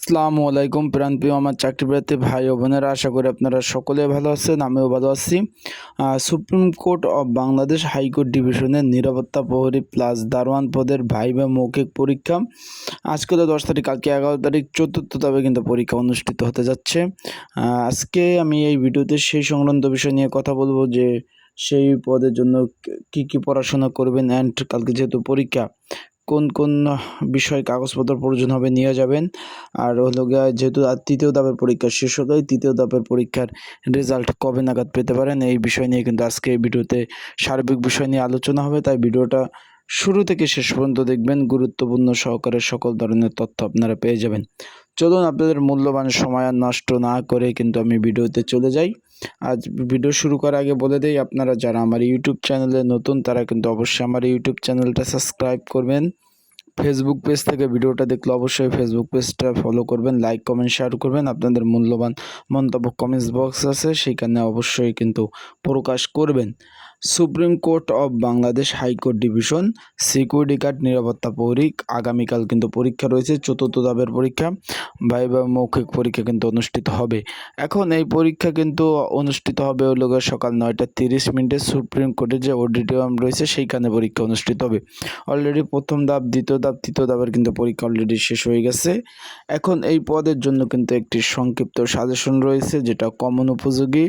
আসসালামু আলাইকুম প্রাণপ্রিয় আমার চাকরি প্রার্থী ভাই ও বোনেরা, আশা করি আপনারা সকলে ভালো আছেন, আমিও ভালো আছি। Supreme court of Bangladesh high court ডিভিশনের নিরাপত্তা প্রহরী প্লাস দারোয়ান পদের ভাইবা মৌখিক পরীক্ষা। আজকে তো দশ তারিখ, কালকে এগারো তারিখ, চতুর্থ তবে কিন্তু পরীক্ষা অনুষ্ঠিত হতে যাচ্ছে। আজকে আমি এই ভিডিওতে সেই সংক্রান্ত বিষয় নিয়ে কথা বলব যে সেই পদের জন্য কি কি পড়াশোনা করবেন অ্যান্ড কালকে যেহেতু পরীক্ষা কোন কোন বিষয় কাগজপত্র প্রয়োজন হবে নিয়ে যাবেন। আর হলো গিয়ে যেহেতু তৃতীয় ধাপের পরীক্ষা শেষ হলো তৃতীয় ধাপের পরীক্ষার রেজাল্ট কবে নাগাদ পেতে পারেন? এই বিষয় নিয়ে কিন্তু আজকে ভিডিওতে সার্বিক বিষয় নিয়ে আলোচনা হবে। তাই ভিডিওটা শুরু থেকে শেষ পর্যন্ত দেখবেন। গুরুত্বপূর্ণ সহকারে সকল ধরনের তথ্য আপনারা পেয়ে যাবেন। চলুন, আপনাদের মূল্যবান সময় নষ্ট না করে কিন্তু আমি ভিডিওতে চলে যাই। আজ ভিডিও শুরু করার আগে বলে দেই, আপনারা যারা আমার ইউটিউব চ্যানেলে নতুন, তারা কিন্তু অবশ্যই আমার ইউটিউব চ্যানেলটা সাবস্ক্রাইব করবেন। ফেসবুক পেজ থেকে ভিডিওটা দেখলে অবশ্যই ফেসবুক পেজটা ফলো করবেন লাইক কমেন্ট শেয়ার করবেন। আপনাদের মূল্যবান মন্তব্য কমেন্টস বক্স আছে, সেখানে অবশ্যই কিন্তু প্রকাশ করবেন। Supreme court of Bangladesh high court division, security guard নিরাপত্তা পরীক, আগামীকাল কিন্তু পরীক্ষা রয়েছে, চতুর্থ ধাপের পরীক্ষা ভাইবা মৌখিক পরীক্ষা কিন্তু অনুষ্ঠিত হবে। এখন এই পরীক্ষা কিন্তু অনুষ্ঠিত হবে হলো গিয়ে সকাল নয়টা তিরিশ মিনিটে, সুপ্রিম কোর্টের যে অডিটোরিয়াম রয়েছে সেইখানে পরীক্ষা অনুষ্ঠিত হবে। অলরেডি প্রথম ধাপ, দ্বিতীয় ধাপ, তৃতীয় ধাপের কিন্তু পরীক্ষা অলরেডি শেষ হয়ে গেছে। এখন এই পদের জন্য কিন্তু একটি সংক্ষিপ্ত সাজেশন রয়েছে, যেটা কমন উপযোগী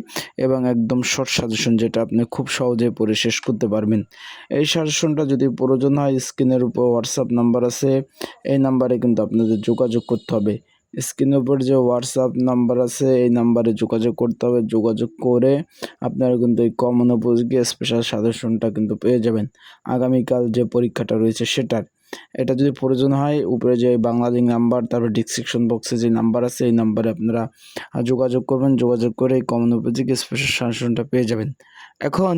এবং একদম শর্ট সাজেশন যেটা আপনি খুব সহজে পড়ে শেষ করতে পারবেন। এই সাজেশনটা যদি প্রয়োজন হয়, স্ক্রিনের উপর হোয়াটসঅ্যাপ নাম্বার আছে। এই নাম্বারে কিন্তু আপনাদের যোগাযোগ করতে হবে। স্ক্রিনের উপর যে হোয়াটসঅ্যাপ নাম্বার আছে, এই নাম্বারে যোগাযোগ করতে হবে। যোগাযোগ করে আপনারা কিন্তু এই কমন উপযোগী স্পেশাল সাজেশনটা কিন্তু পেয়ে যাবেন। আগামীকাল যে পরীক্ষাটা রয়েছে সেটার। এটা যদি প্রয়োজন হয়, উপরে যে বাংলা লিঙ্ক নাম্বার তারপর ডিসক্রিপশন বক্সে যে নাম্বার আছে, এই নাম্বারে আপনারা যোগাযোগ করবেন। যোগাযোগ করে এই কমন উপযোগী স্পেশাল সাজেশনটা পেয়ে যাবেন। এখন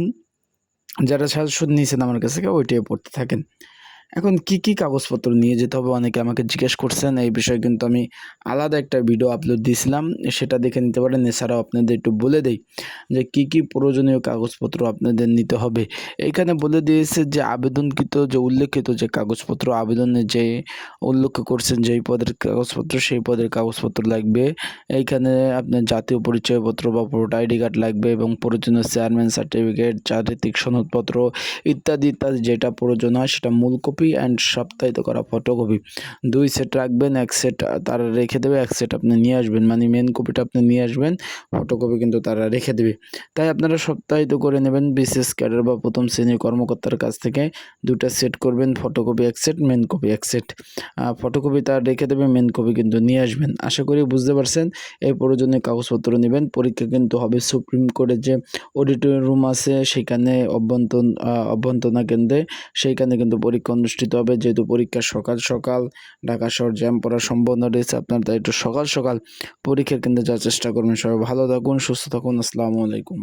যারা সাজেশন নিয়েছেন আমার কাছে থেকে ওইটাই পড়তে থাকেন। এখন কি কি কাগজপত্র নিয়ে যেতে হবে? অনেকে আমাকে জিজ্ঞেস করছেন, এই বিষয়ে কিন্তু আমি আলাদা একটা ভিডিও আপলোড দিয়েছিলাম, সেটা দেখে নিতে পারেন। এছাড়াও আপনাদের একটু বলে দেই যে কি কি প্রয়োজনীয় কাগজপত্র আপনাদের নিতে হবে। এইখানে বলে দিয়েছে যে আবেদনকৃত যে উল্লেখিত যে কাগজপত্র, আবেদনে যে উল্লেখ করছেন যে এই পদের কাগজপত্র, সেই পদের কাগজপত্র লাগবে। এইখানে আপনার জাতীয় পরিচয়পত্র বা ভোট আইডি কার্ড লাগবে এবং প্রয়োজনীয় চেয়ারম্যান সার্টিফিকেট চারিত্রিক সনদপত্র ইত্যাদি ইত্যাদি যেটা প্রয়োজন হয়, সেটা মূল কপি অ্যান্ড সপ্তাহিত করা ফটোকপি দুই সেট রাখবেন, এক সেট তারা রেখে দেবে, এক সেট আপনি নিয়ে আসবেন। মানে মেন কপিটা আপনি নিয়ে আসবেন ফটোকপি কিন্তু তারা রেখে দেবে। তাই আপনারা সপ্তাহিত করে নেবেন বিশেষ ক্যাডার বা প্রথম শ্রেণির কর্মকর্তার কাছ থেকে। দুটা সেট করবেন ফটোকপি এক সেট মেন কপি এক সেট ফটোকপি তার রেখে দেবে মেন কপি কিন্তু নিয়ে আসবেন। আশা করি বুঝতে পারছেন। এই প্রয়োজনীয় কাগজপত্র নেবেন। পরীক্ষা কিন্তু হবে সুপ্রিম কোর্টের যে অডিটোরিয়াম রুম আছে, সেখানে অভ্যন্তর অভ্যন্তরণা কেন্দ্রে। সেইখানে কিন্তু পরীক্ষা অনুষ্ঠিত হবে। যেহেতু পরীক্ষা সকাল সকাল, ঢাকা শহর জ্যাম পড়ার সম্ভাবনা রয়েছে আপনার, তাই একটু সকাল সকাল পরীক্ষার কেন্দ্রে যাওয়ার চেষ্টা করবেন। সবাই ভালো থাকুন, সুস্থ থাকুন। আসসালামু আলাইকুম।